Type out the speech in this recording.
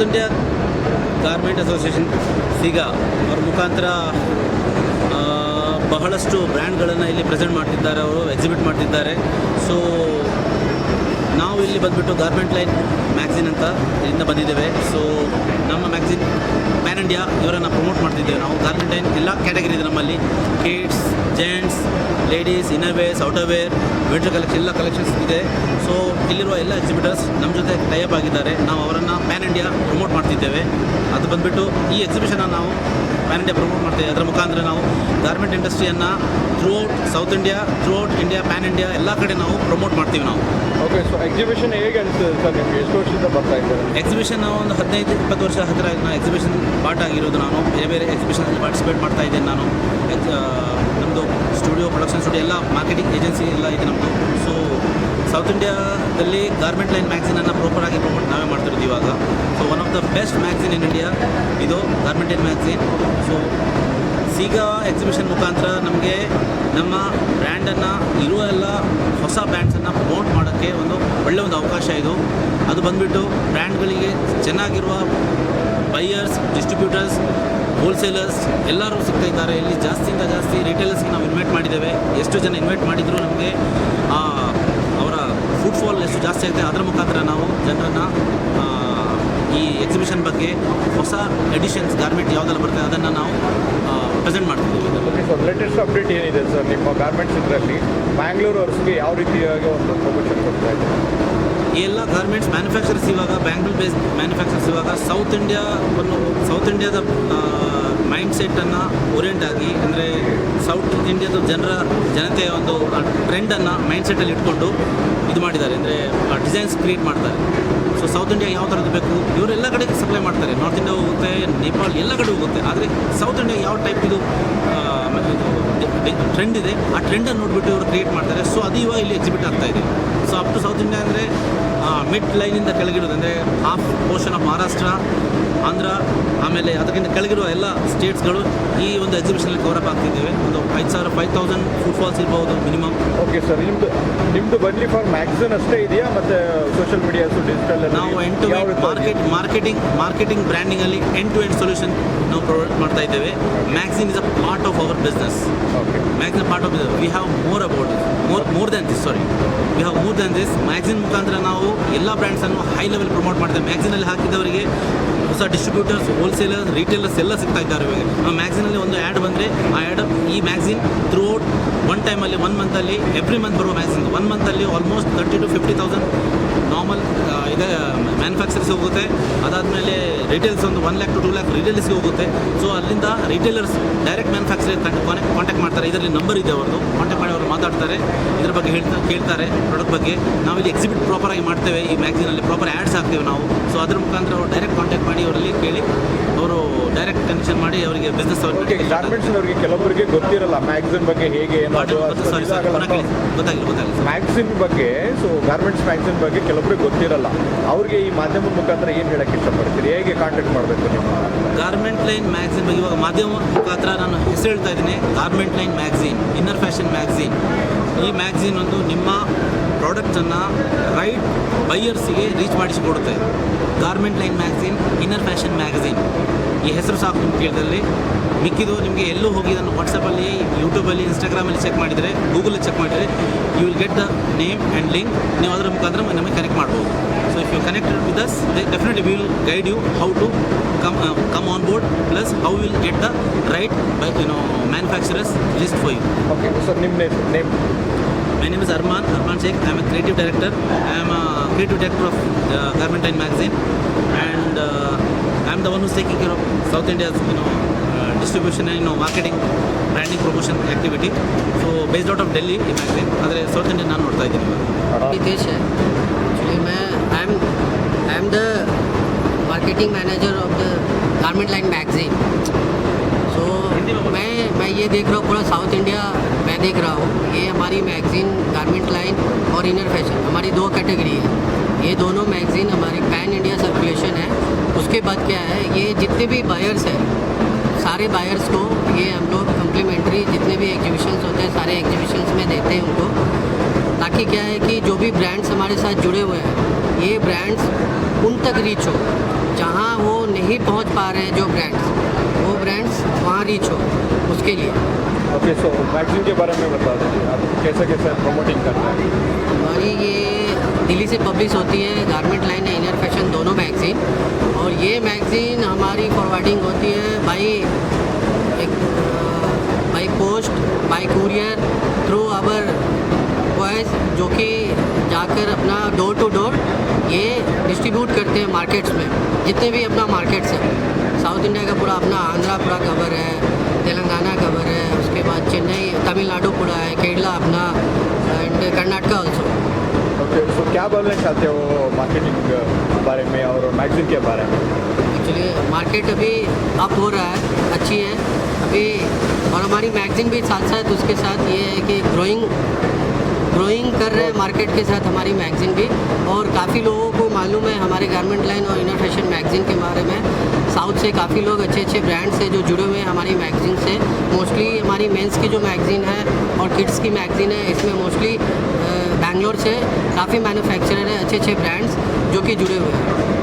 South India garment association ಈಗ ಅವ್ರ ಮುಖಾಂತರ ಬಹಳಷ್ಟು ಬ್ರ್ಯಾಂಡ್ಗಳನ್ನು ಇಲ್ಲಿ ಪ್ರೆಸೆಂಟ್ ಮಾಡ್ತಿದ್ದಾರೆ, ಅವರು ಎಕ್ಸಿಬಿಟ್ ಮಾಡ್ತಿದ್ದಾರೆ. ಸೊ ನಾವು ಇಲ್ಲಿ ಬಂದುಬಿಟ್ಟು ಗಾರ್ಮೆಂಟ್ ಲೈನ್ ಮ್ಯಾಗ್ಝಿನ್ ಅಂತ ಇಲ್ಲಿಂದ ಬಂದಿದ್ದೇವೆ. ಸೊ ನಮ್ಮ ಮ್ಯಾಗ್ಝಿನ್ ಪ್ಯಾನ್ ಇಂಡಿಯಾ ಇವರನ್ನು ಪ್ರಮೋಟ್ ಮಾಡ್ತಿದ್ದೇವೆ ನಾವು. ಗಾರ್ಮೆಂಟ್ ಲೈನ್ ಎಲ್ಲ ಕ್ಯಾಟಗರಿ ಇದೆ ನಮ್ಮಲ್ಲಿ. Kids gents ladies innerwears outerwear winter collection ಎಲ್ಲ ಕಲೆಕ್ಷನ್ಸ್ ಇದೆ. ಸೊ ಇಲ್ಲಿರುವ ಎಲ್ಲ ಎಕ್ಸಿಬಿಟರ್ಸ್ ನಮ್ಮ ಜೊತೆ ಟೈಅಪ್ ಆಗಿದ್ದಾರೆ. ನಾವು ಅವರನ್ನು ಪ್ಯಾನ್ ಇಂಡಿಯಾ ಪ್ರಮೋಟ್ ಮಾಡ್ತಿದ್ದೇವೆ. ಅದು ಬಂದುಬಿಟ್ಟು ಈ ಎಕ್ಸಿಬಿಷನ್ನ ನಾವು ಪ್ಯಾನ್ ಇಂಡಿಯಾ ಪ್ರಮೋಟ್ ಮಾಡ್ತೇವೆ. ಅದರ ಮುಖಾಂತರ ನಾವು garment ಇಂಡಸ್ಟ್ರಿಯನ್ನು throughout south India throughout India pan India ಎಲ್ಲ ಕಡೆ ನಾವು ಪ್ರಮೋಟ್ ಮಾಡ್ತೀವಿ ನಾವು. ಓಕೆ ಸೊ ಎಕ್ಸಿಬಿಷನ್ ಹೇಗೆ ಒಂದು ಹದಿನೈದು ಇಪ್ಪತ್ತು ವರ್ಷ ಹತ್ತಿರ ನಾನು ಎಕ್ಸಿಬಿಷನ್ ಪಾರ್ಟ್ ಆಗಿರೋದು ನಾನು ಬೇರೆ ಬೇರೆ ಎಕ್ಸಿಬಿಷನಲ್ಲಿ ಪಾರ್ಟಿಸಿಪೇಟ್ ಮಾಡ್ತಾ ಇದ್ದೇನೆ ನಾನು ನಮ್ಮದು ಸ್ಟುಡಿಯೋ ಪ್ರೊಡಕ್ಷನ್ ಸ್ಟುಡಿಯೋ ಎಲ್ಲ ಮಾರ್ಕೆಟಿಂಗ್ ಏಜೆನ್ಸಿ ಎಲ್ಲ ಇದೆ ನಮ್ಮದು ಸೊ ಸೌತ್ ಇಂಡಿಯಾದಲ್ಲಿ ಗಾರ್ಮೆಂಟ್ ಲೈನ್ ಮ್ಯಾಗ್ಝಿನನ್ನು ಪ್ರಾಪರಾಗಿ ಪ್ರಮೋಟ್ ನಾವೇ ಮಾಡ್ತಿರೋದು ಇವಾಗ so one of the best magazine in India ಇದು ಗಾರ್ಮೆಂಟ್ ಲೈನ್ ಮ್ಯಾಗ್ಝಿನ್ ಸೊ ಸೀಗಾ ಎಕ್ಸಿಬಿಷನ್ ಮುಖಾಂತರ ನಮಗೆ ನಮ್ಮ ಬ್ರ್ಯಾಂಡನ್ನು ಇರುವ ಎಲ್ಲ ಹೊಸ ಬ್ರ್ಯಾಂಡ್ಸನ್ನು ಪ್ರಮೋಟ್ ಮಾಡೋಕ್ಕೆ ಒಂದು ಒಳ್ಳೆಯ ಒಂದು ಅವಕಾಶ ಇದು. ಅದು ಬಂದುಬಿಟ್ಟು ಬ್ರ್ಯಾಂಡ್ಗಳಿಗೆ ಚೆನ್ನಾಗಿರುವ ಬೈಯರ್ಸ್ ಡಿಸ್ಟ್ರಿಬ್ಯೂಟರ್ಸ್ ಹೋಲ್ಸೇಲರ್ಸ್ ಎಲ್ಲರೂ ಸಿಗ್ತಾ ಇದ್ದಾರೆ. ಇಲ್ಲಿ ಜಾಸ್ತಿಯಿಂದ ಜಾಸ್ತಿ ರಿಟೇಲರ್ಸ್ಗೆ ನಾವು ಇನ್ವೈಟ್ ಮಾಡಿದ್ದೇವೆ. ಎಷ್ಟು ಜನ ಇನ್ವೈಟ್ ಮಾಡಿದರೂ ನಮಗೆ ಅವರ ಫುಟ್ಫಾಲ್ ಎಷ್ಟು ಜಾಸ್ತಿ ಆಗುತ್ತೆ, ಅದರ ಮುಖಾಂತರ ನಾವು ಜನರನ್ನು ಈ ಎಕ್ಸಿಬಿಷನ್ ಬಗ್ಗೆ ಹೊಸ ಎಡಿಷನ್ಸ್ ಗಾರ್ಮೆಂಟ್ ಯಾವುದೆಲ್ಲ ಬರುತ್ತೆ ಅದನ್ನು ನಾವು ಪ್ರೆಸೆಂಟ್ ಮಾಡ್ತೀವಿ ಓಕೆ ಸರ್ ಲೇಟೆಸ್ಟ್ ಅಪ್ಡೇಟ್ ಏನಿದೆ ಸರ್ ನಿಮ್ಮ ಗಾರ್ಮೆಂಟ್ಸ್ ಇದರಲ್ಲಿ? ಬ್ಯಾಂಗ್ಳೂರು ಅವ್ರಿಗೆ ಯಾವ ರೀತಿಯಾಗಿ ಒಂದು ಪ್ರಮೋಷನ್ ಕೊಡ್ತಾ ಇದೆ ಈ ಎಲ್ಲ ಗಾರ್ಮೆಂಟ್ಸ್ ಮ್ಯಾನುಫ್ಯಾಕ್ಚರ್ಸ್ ಇವಾಗ ಬ್ಯಾಂಗ್ಳೂರ್ ಬೇಸ್ಡ್ ಮ್ಯಾನುಫ್ಯಾಕ್ಚರ್ಸ್ ಇವಾಗ ಸೌತ್ ಇಂಡಿಯಾ ಒಂದು ಸೌತ್ ಇಂಡಿಯಾದ ಮೈಂಡ್ ಸೆಟ್ಟನ್ನು ಓರಿಯೆಂಟ್ ಆಗಿ, ಅಂದರೆ ಸೌತ್ ಇಂಡಿಯಾದ ಜನರ, ಜನತೆಯ ಒಂದು ಟ್ರೆಂಡನ್ನು ಮೈಂಡ್ ಸೆಟ್ಟಲ್ಲಿ ಇಟ್ಕೊಂಡು ಇದು ಮಾಡಿದ್ದಾರೆ. ಅಂದರೆ ಡಿಸೈನ್ಸ್ ಕ್ರಿಯೇಟ್ ಮಾಡ್ತಾರೆ. ಸೊ ಸೌತ್ ಇಂಡಿಯಾ ಯಾವ ಥರದ್ದು ಬೇಕು? ಇವರೆಲ್ಲ ಕಡೆಗೆ ಕಡೆ ಸಪ್ಲೈ ಮಾಡ್ತಾರೆ. ನಾರ್ತ್ ಇಂಡಿಯಾ ಹೋಗುತ್ತೆ ನೇಪಾಳ ಎಲ್ಲ ಕಡೆ ಹೋಗುತ್ತೆ. ಆದರೆ ಸೌತ್ ಇಂಡಿಯಾ ಯಾವ ಟೈಪ್ ಇದು ಟ್ರೆಂಡ್ ಇದೆ ಆ ಟ್ರೆಂಡನ್ನು ನೋಡಿಬಿಟ್ಟು ಇವರು ಕ್ರಿಯೇಟ್ ಮಾಡ್ತಾರೆ. ಸೊ ಅದು ಇವಾಗ ಇಲ್ಲಿ ಎಕ್ಸಿಬಿಟ್ ಆಗ್ತಾ ಇದೆ. So up to south India ಅಂದರೆ ಮಿಡ್ ಲೈನಿಂದ ಕೆಳಗಿರೋದು, ಅಂದರೆ half portion of Maharashtra Andhra ಆಮೇಲೆ ಅದಕ್ಕಿಂತ ಕೆಳಗಿರುವ ಎಲ್ಲ ಸ್ಟೇಟ್ಸ್ಗಳು ಈ ಒಂದು ಎಕ್ಸಿಬಿಷನಲ್ಲಿ ಕವರ್ ಅಪ್ ಆಗ್ತಿದ್ದೇವೆ. ಒಂದು ಐದು ಸಾವಿರ ಫೈವ್ ತೌಸಂಡ್ ಫುಟ್ಫಾಲ್ಸ್ ಇರ್ಬೋದು ಮಿನಿಮಮ್ ಓಕೆ ಸರ್ ನಿಮ್ಮದು ನಿಮ್ಮದು ಬನ್ನಿ ಫಾರ್ ಮ್ಯಾಗ್ಝಿನ್ ಅಷ್ಟೇ ಇದೆಯಾ? ಮತ್ತೆ ಸೋಷಿಯಲ್ ಮೀಡಿಯಾಸು ಡಿಜಿಟಲ್ ನಾವು end to end market marketing marketing ಬ್ರ್ಯಾಂಡಿಂಗಲ್ಲಿ end to end solution ನಾವು ಪ್ರೊವೈಡ್ ಮಾಡ್ತಾ ಇದ್ದೇವೆ. Magazine is a part of our business okay magazine part of we have more about more more than this sorry we have more than this magazine ಮುಖಾಂತರ ನಾವು ಎಲ್ಲ ಬ್ರ್ಯಾಂಡ್ಸನ್ನು high level promote ಮಾಡ್ತೇವೆ. ಮ್ಯಾಗ್ಝಿನಲ್ಲಿ ಹಾಕಿದವರಿಗೆ ಹೊಸ distributors wholesalers retailers ಎಲ್ಲ ಸಿಗ್ತಾ ಇದ್ದಾರೆ ಇವಾಗ. ನಾವು ಮ್ಯಾಗ್ಝಿನಲ್ಲಿ ಒಂದು ಆ್ಯಡ್ ಬಂದರೆ ಆ ಆ್ಯಡ್ ಈ ಮ್ಯಾಗ್ಝಿನ್ ಥ್ರೂ ಔಟ್ ಒನ್ ಟೈಮಲ್ಲಿ ಒನ್ ಮಂತಲ್ಲಿ ಎವ್ರಿ ಮಂತ್ ಬರುವ magazine one ಮಂತಲ್ಲಿ almost thirty to fifty thousand normal ಇದೆ ಮ್ಯಾನುಫ್ಯಾಕ್ಚರ್ಸ್ ಹೋಗುತ್ತೆ. ಅದಾದಮೇಲೆ ರಿಟೇಲ್ಸ್ ಒಂದು one lakh to two lakh ರಿಟೇಲ್ಸ್ಗೆ ಹೋಗುತ್ತೆ. ಸೊ ಅಲ್ಲಿಂದ ರಿಟೇಲರ್ಸ್ ಡೈರೆಕ್ಟ್ ಮ್ಯಾನುಫ್ಯಾಕ್ಚರ್ ಕಾಂಟ್ಯಾಕ್ಟ್ ಮಾಡ್ತಾರೆ. ಇದರಲ್ಲಿ ನಂಬರ್ ಇದೆ ಅವ್ರದ್ದು. ಕಾಂಟ್ಯಾಕ್ಟ್ ಮಾಡಿ ಅವರು ಮಾತಾಡ್ತಾರೆ. ಇದ್ರ ಬಗ್ಗೆ ಹೇಳ್ತಾ ಕೇಳ್ತಾರೆ ಪ್ರಾಡಕ್ಟ್ ಬಗ್ಗೆ. ನಾವು ಇಲ್ಲಿ ಎಕ್ಸಿಬಿಟ್ ಪ್ರಾಪರಾಗಿ ಮಾಡ್ತೇವೆ. ಈ ಮ್ಯಾಗ್ಝಿನಲ್ಲಿ ಪ್ರಾಪರ್ ಆ್ಯಡ್ಸ್ ಹಾಕ್ತೇವೆ ನಾವು. ಸೊ ಅದ್ರ ಮುಖಾಂತರ ಅವರು ಡೈರೆಕ್ಟ್ ಕಾಂಟ್ಯಾಕ್ಟ್ ಮಾಡಿ ಅವರಲ್ಲಿ ಕೇಳಿ ಅವರು ಡೈರೆಕ್ಟ್ ಕನೆಕ್ಷನ್ ಮಾಡಿ ಅವರಿಗೆ ಬಿಸ್ನೆಸ್ ಅವರಿಗೆ ಕೆಲವೊಬ್ಬರಿಗೆ ಗೊತ್ತಿರಲ್ಲ. ಮ್ಯಾಗ್ಝಿನ್ ಬಗ್ಗೆ ಹೇಗೆ ಗೊತ್ತಾಗಿಲ್ಲ. ಗೊತ್ತಾಗಿಲ್ಲ ಮ್ಯಾಗ್ಝಿನ್ ಬಗ್ಗೆ ಸೊ ಗಾರ್ಮೆಂಟ್ಸ್ ಮ್ಯಾಗ್ಝಿನ್ ಬಗ್ಗೆ ಕೆಲವೊಬ್ಬರಿಗೆ ಗೊತ್ತಿರಲ್ಲ. ಅವ್ರಿಗೆ ಈ ಮಾಧ್ಯಮದ ಮುಖಾಂತರ ಏನು ಹೇಳಕ್ಕೆ ಇಷ್ಟಪಡ್ತೀರಿ? ಹೇಗೆ ಕಾಂಟ್ಯಾಕ್ಟ್ ಮಾಡಬೇಕು ನೀವು? ಗಾರ್ಮೆಂಟ್ ಲೈನ್ ಮ್ಯಾಗ್ಝಿನ್ ಬಗ್ಗೆ ಇವಾಗ ಮಾಧ್ಯಮ ಮುಖಾಂತರ ನಾನು ಹೆಸರು ಹೇಳ್ತಾ ಇದ್ದೀನಿ. Garment line magazine inner fashion magazine ಈ ಮ್ಯಾಗ್ಝಿನ್ ಒಂದು ನಿಮ್ಮ ಪ್ರಾಡಕ್ಟನ್ನು ರೈಟ್ ಬೈಯರ್ಸಿಗೆ reach ಮಾಡಿಸಿಕೊಡುತ್ತೆ. Garment line magazine inner fashion magazine ಈ ಹೆಸರು ಸಾಕು ನಿಮ್ಮ ಕೇಳಿದಲ್ಲಿ ಮಿಕ್ಕಿದು ನಿಮಗೆ ಎಲ್ಲೂ ಹೋಗಿ ಇದನ್ನು ವಾಟ್ಸಪ್ಪಲ್ಲಿ ಯೂಟ್ಯೂಬಲ್ಲಿ ಇನ್ಸ್ಟಾಗ್ರಾಮಲ್ಲಿ ಚೆಕ್ ಮಾಡಿದರೆ ಗೂಗಲಲ್ಲಿ ಚೆಕ್ ಮಾಡಿದರೆ you will get the name and link ನೀವು ಅದರ ಮುಖಾಂತರ ನಮಗೆ ಕನೆಕ್ಟ್ ಮಾಡ್ಬೋದು. So if you connected with us definitely will guide you how to come come on board plus how will get the right buy you know manufacturers list for you okay sir ನಿಮ್ಮ name name My name is Arman, Arman Sheikh. I am a creative director. I am a creative director of and Garment Line magazine, and uh, I am the one who's taking care of South India's you know uh, distribution and you know marketing, branding, promotion activity. So based out of Delhi, ಈ magazine. ಆದರೆ south Indian ನಾನು ನೋಡ್ತಾ ಇದ್ದೀನಿ ಇವಾಗ नितेश है actually मैं I am I am the marketing manager of the garment line magazine so मैं मैं ये देख रहा हूँ पूरा साउथ इंडिया मैं देख रहा हूँ ये हमारी मैगजीन गारमेंट लाइन और इनर फैशन हमारी दो कैटेगरी है ये दोनों मैगजीन हमारी पैन इंडिया सर्कुलेशन है उसके बाद क्या है, ये जितने भी बायर्स हैं, सारे बायर्स को ये हम लोग कम्प्लीमेंट्री जितने भी एग्जीबिशंस होते हैं, सारे एग्जीबिशंस में देते हैं उनको। ताकि क्या है कि जो भी ब्रांड्स हमारे साथ जुड़े हुए हैं, ये ब्रांड्स उन तक रीच हो, जहाँ वो नहीं पहुँच पा रहे हैं जो ब्रांड्स वो ब्रांड्स वहाँ रीच हो, उसके लिए। ओके सो मैगजीन के बारे में बता दीजिए, आप कैसे कैसे प्रमोटिंग कर रहे हैं? हमारी ये दिल्ली से पब्लिश होती है गारमेंट लाइन है इनर फ़ैशन दोनों मैगज़ीन और ये मैगज़ीन हमारी फॉरवर्डिंग होती है बाई एक by post by courier through our boys जो कि जाकर अपना डोर टू डोर ये डिस्ट्रीब्यूट करते हैं मार्केट्स में। जितने भी अपना मार्केट्स हैं साउथ इंडिया का पूरा अपना आंध्रा पूरा कवर है तेलंगाना कवर है उसके बाद चेन्नई तमिलनाडु पूरा है केरला अपना and Karnataka also okay so क्या बोलना चाहते हो मार्केटिंग के बारे में और मैगजीन के बारे में? एक्चुअली मार्केट अभी अप हो रहा है अच्छी है. अभी और हमारी मैगजीन भी साथ साथ उसके साथ ये है कि ग्रोइंग ग्रोइंग कर रहे मार्केट के साथ हमारी मैगजीन भी। और काफ़ी लोगों को मालूम है हमारे गारमेंट लाइन और इनर फ़ैशन मैगजीन के बारे में। साउथ से काफ़ी लोग अच्छे अच्छे ब्रांड्स से जो जुड़े हुए हैं हमारी मैगजीन से। मोस्टली हमारी मेंस की जो मैगजीन है और किड्स की मैगजीन है, इसमें मोस्टली बैंगलोर से काफ़ी मैन्युफैक्चरर है अच्छे अच्छे ब्रांड्स जो कि जुड़े हुए हैं।